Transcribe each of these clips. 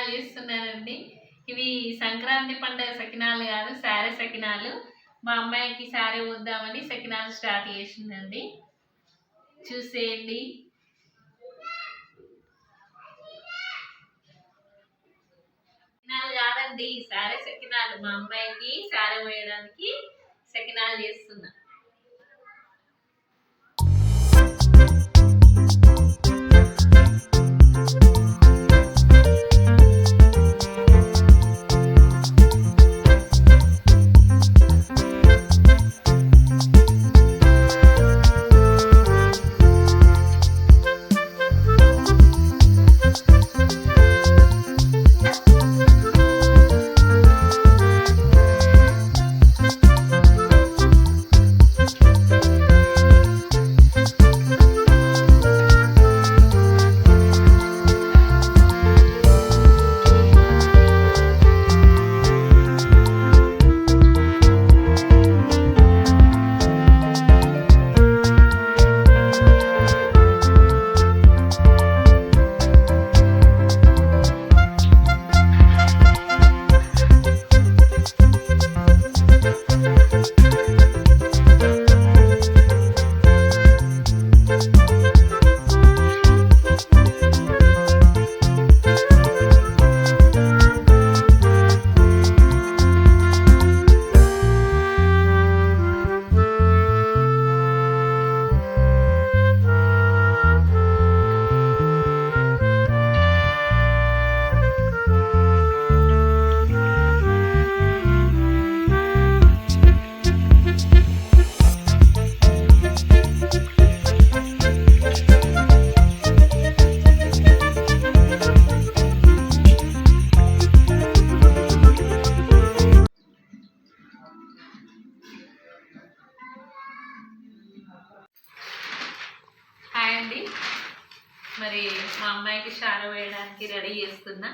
సకినాలు చేస్తున్నానండి ఇవి సంక్రాంతి పండుగ సకినాలు కాదు శారీ సకినాలు. మా అమ్మాయికి శారీ వద్దామని సకినాలు స్టార్ట్ చేసిందండి. చూసేయండి. సకినాలు కాదండి శారీ సకినాలు. మా అమ్మాయికి శారీ వేయడానికి సకినాలు చేస్తున్నా. చేస్తున్నా.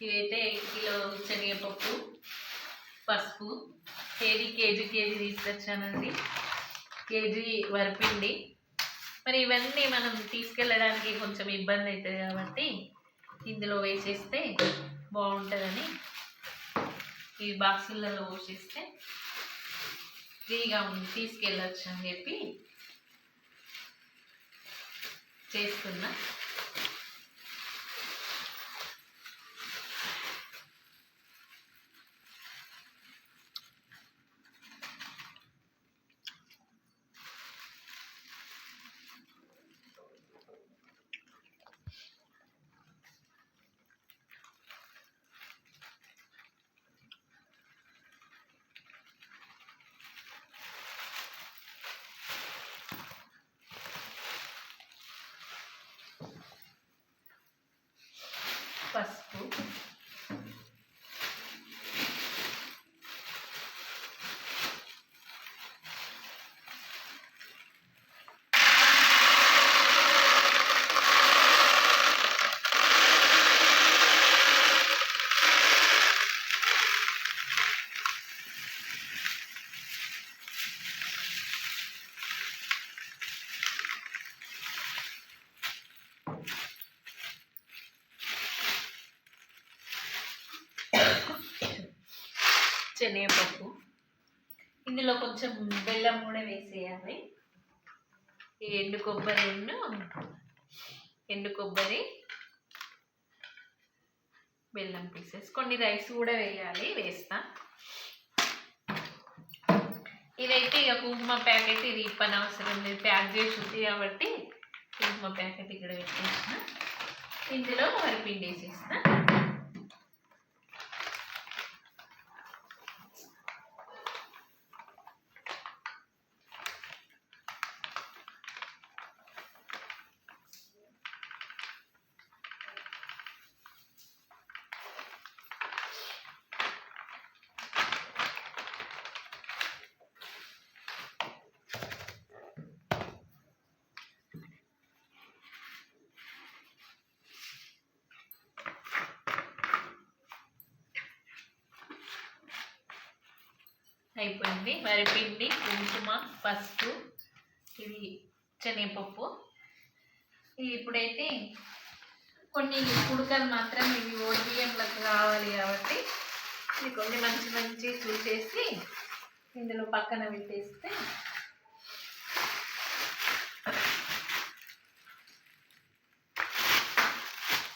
ఇవైతే కిలో శనగపప్పు పసుపు కేజీ కేజీ కేజీ తీసుకొచ్చానండి. కేజీ వరిపిండి. మరి ఇవన్నీ మనం తీసుకెళ్ళడానికి కొంచెం ఇబ్బంది అవుతుంది కాబట్టి ఇందులో వేసేస్తే బాగుంటుందని ఈ బాక్సులలో పోసేస్తే ఫ్రీగా ఉంది తీసుకెళ్ళచ్చు అని చెప్పి చేస్తున్నా పసుపు శనగపప్పు. ఇందులో కొంచెం బెల్లం కూడా వేసేయాలి. ఈ ఎండు కొబ్బరి ఎండు కొబ్బరి బెల్లం పీసెస్ కొన్ని రైస్ కూడా వేయాలి వేస్తా. ఇదైతే ఇక కుంకుమ ప్యాకెట్ ఇది ఇప్పని అవసరం లేదు. ప్యాక్ చేసి ఉంది కాబట్టి కుంకుమ ప్యాకెట్ ఇక్కడ పెట్టేసిన. ఇందులో వరిపిండి వేసేస్తా అయిపోయింది. వరిపిండి కుంకుమ పసుపు ఇది శనగపప్పు. ఇది ఇప్పుడైతే కొన్ని కుడుకలు మాత్రం ఇవి ఓడిబియ్యంలకు కావాలి కాబట్టి ఇది కొన్ని మంచి మంచి చూసేసి ఇందులో పక్కన పెట్టేస్తే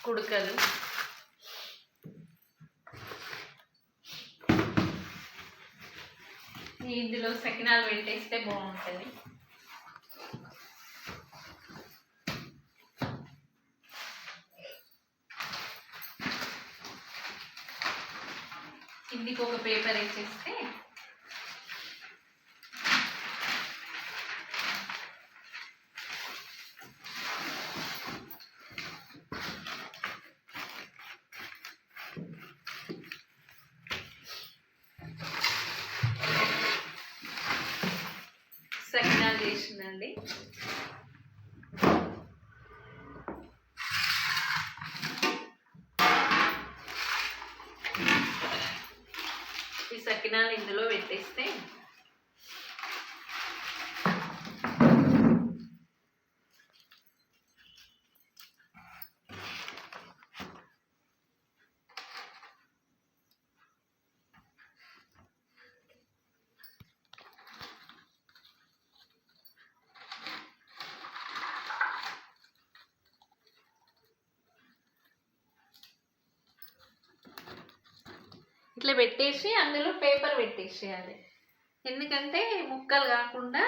కుడుకలు ఇందులో సకినాలు పెట్టేస్తే బాగుంటుంది. కిందికి ఒక పేపర్ వేసేస్తే సకినాలు చేసిందండి ఈ సకినాలు ఇందులో పెట్టేస్తే ఇట్లా పెట్టేసి అందులో పేపర్ పెట్టేసేయాలి. ఎందుకంటే ముక్కలు కాకుండా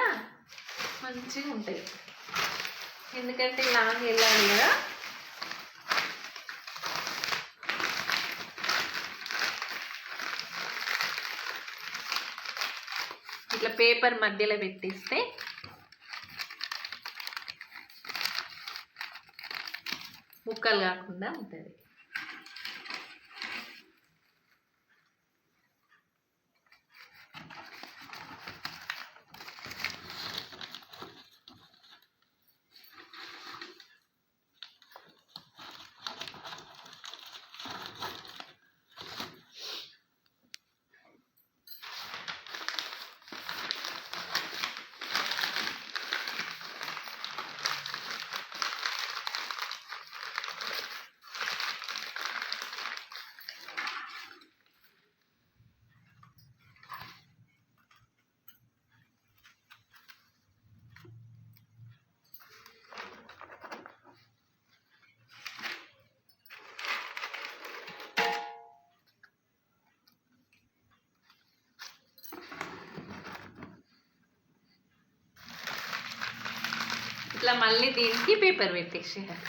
మంచిగా ఉంటాయి. ఎందుకంటే లాంగ్ వెళ్ళాలి కదా. ఇట్లా పేపర్ మధ్యలో పెట్టేస్తే ముక్కలు కాకుండా ఉంటుంది. ఇట్లా మళ్ళీ దీనికి పేపర్ పెట్టేసేయాలి.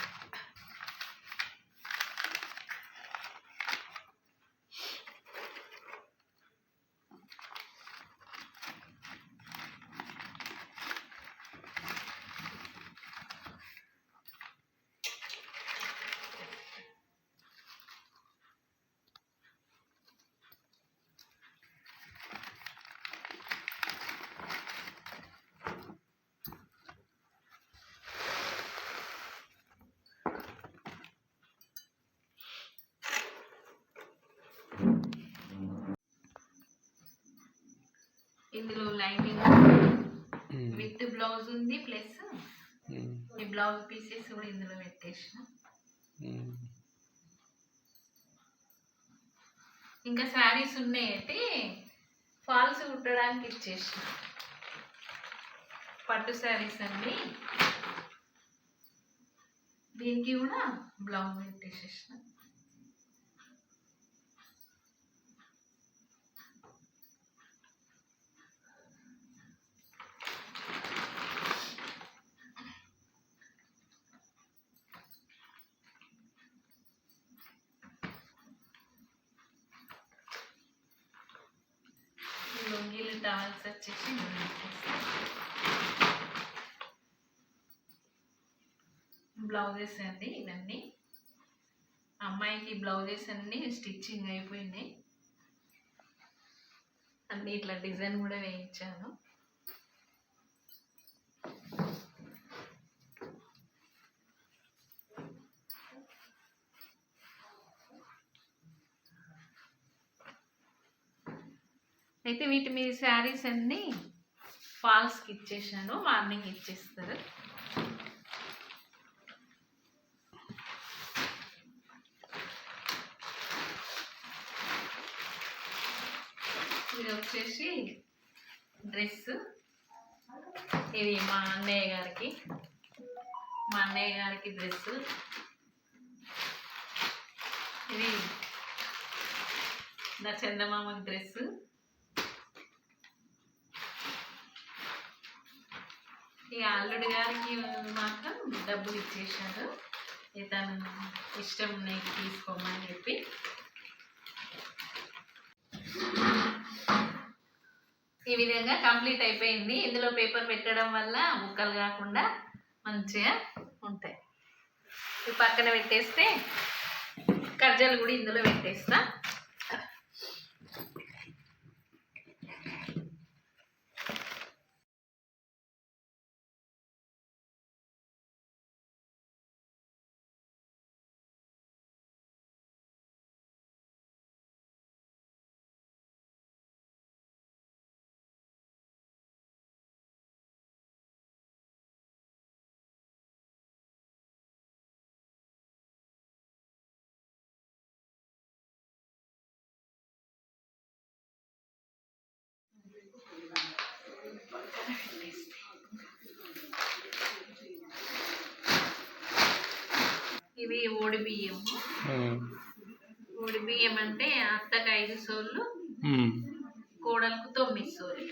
ఇందులో లైనింగ్ విత్ బ్లౌజ్ ఉంది ప్లస్ ఈ బ్లౌజ్ పీసెస్ కూడా ఇందులో పెట్టేసిన. ఇంకా శారీస్ ఉన్నాయంటే ఫాల్స్ కుట్టడానికి ఇచ్చేసిన. పట్టు శారీస్ అన్ని. దీనికి కూడా బ్లౌజ్ పెట్టేసేసిన ఈ లొంగీలు టవల్స్ వచ్చేసి బ్లౌజెస్ అండి ఇవన్నీ అమ్మాయికి బ్లౌజెస్ అన్నీ స్టిచ్చింగ్ అయిపోయినాయి అన్ని ఇట్లా డిజైన్ కూడా వేయించాను అయితే వీటి మీ శారీస్ అన్నీ ఫాల్స్కి ఇచ్చేసాను మార్నింగ్ ఇచ్చేస్తారు. ఇది వచ్చేసి డ్రెస్. ఇది మా అన్నయ్య గారికి. మా అన్నయ్య గారికి డ్రెస్. ఇది నా చందమామకి డ్రెస్. ఇక అల్లుడు గారికి మాత్రం డబ్బులు ఇచ్చేసాడు ఇతను ఇష్టం నీకు తీసుకోమని చెప్పి. ఈ విధంగా కంప్లీట్ అయిపోయింది. ఇందులో పేపర్ పెట్టడం వల్ల ముక్కలు కాకుండా మంచిగా ఉంటాయి. పక్కన పెట్టేస్తే కర్జలు కూడా ఇందులో పెట్టేస్తా. ఇవి ఓడి బియ్యం. ఓడి బియ్యం అంటే అత్తకు ఐదు సోళ్ళు కోడలకు తొమ్మిది సోళ్ళు.